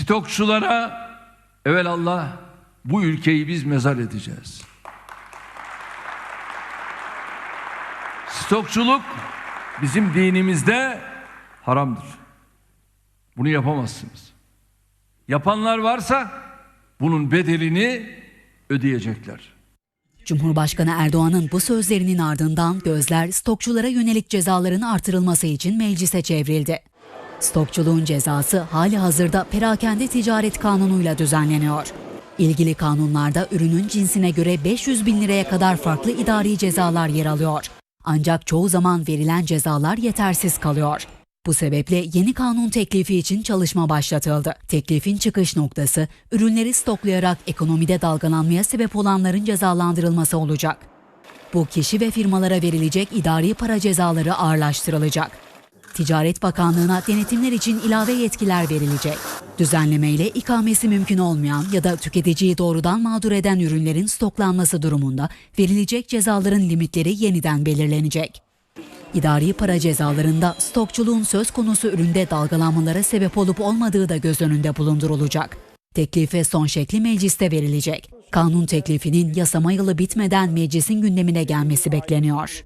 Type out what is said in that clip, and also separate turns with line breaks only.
Stokçulara evelallah bu ülkeyi biz mezar edeceğiz. Stokçuluk bizim dinimizde haramdır. Bunu yapamazsınız. Yapanlar varsa bunun bedelini ödeyecekler.
Cumhurbaşkanı Erdoğan'ın bu sözlerinin ardından gözler stokçulara yönelik cezaların artırılması için meclise çevrildi. Stokçuluğun cezası hali hazırda perakende ticaret kanunuyla düzenleniyor. İlgili kanunlarda ürünün cinsine göre 500 bin liraya kadar farklı idari cezalar yer alıyor. Ancak çoğu zaman verilen cezalar yetersiz kalıyor. Bu sebeple yeni kanun teklifi için çalışma başlatıldı. Teklifin çıkış noktası ürünleri stoklayarak ekonomide dalgalanmaya sebep olanların cezalandırılması olacak. Bu kişi ve firmalara verilecek idari para cezaları ağırlaştırılacak. Ticaret Bakanlığı'na denetimler için ilave yetkiler verilecek. Düzenlemeyle ikamesi mümkün olmayan ya da tüketiciyi doğrudan mağdur eden ürünlerin stoklanması durumunda verilecek cezaların limitleri yeniden belirlenecek. İdari para cezalarında stokçuluğun söz konusu üründe dalgalanmalara sebep olup olmadığı da göz önünde bulundurulacak. Teklife son şekli mecliste verilecek. Kanun teklifinin yasama yılı bitmeden meclisin gündemine gelmesi bekleniyor.